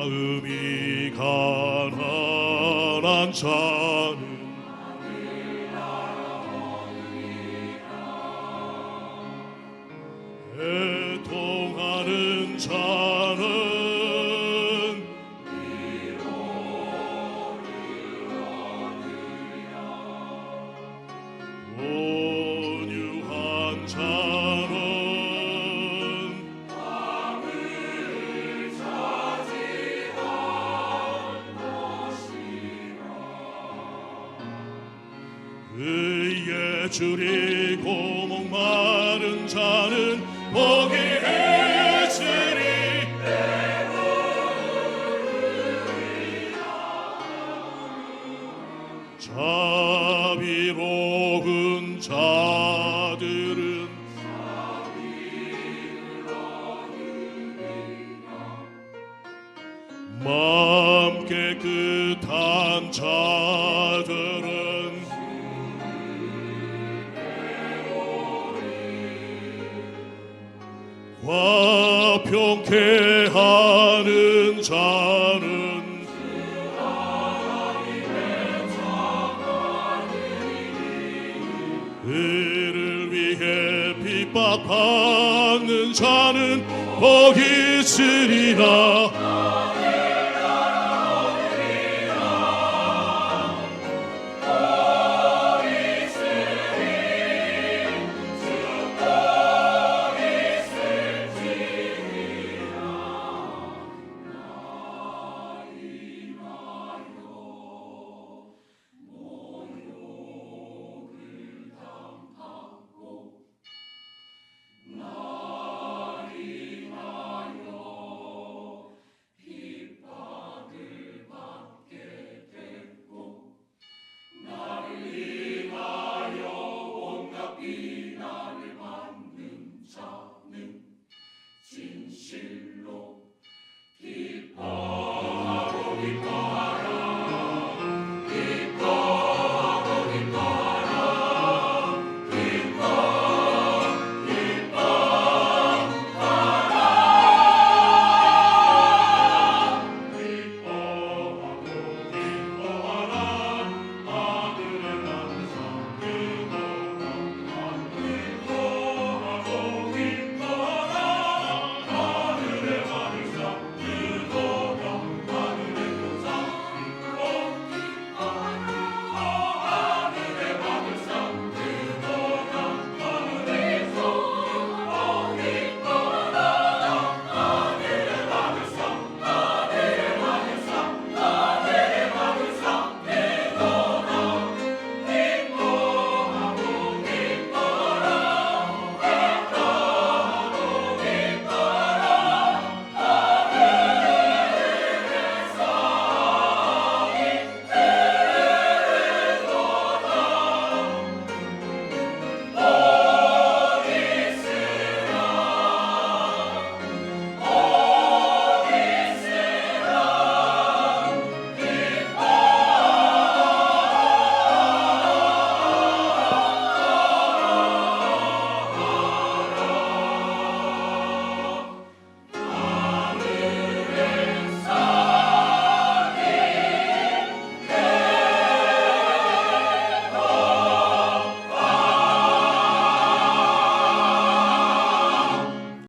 마음이 가난한 자는 애통하는 자 줄이고 목마른 자는 복이 있으리. 자비로운 자들은 마음 깨끗한 자 화평케 하는 자는 그를 위해 핍박받는 자는 복이 있으리라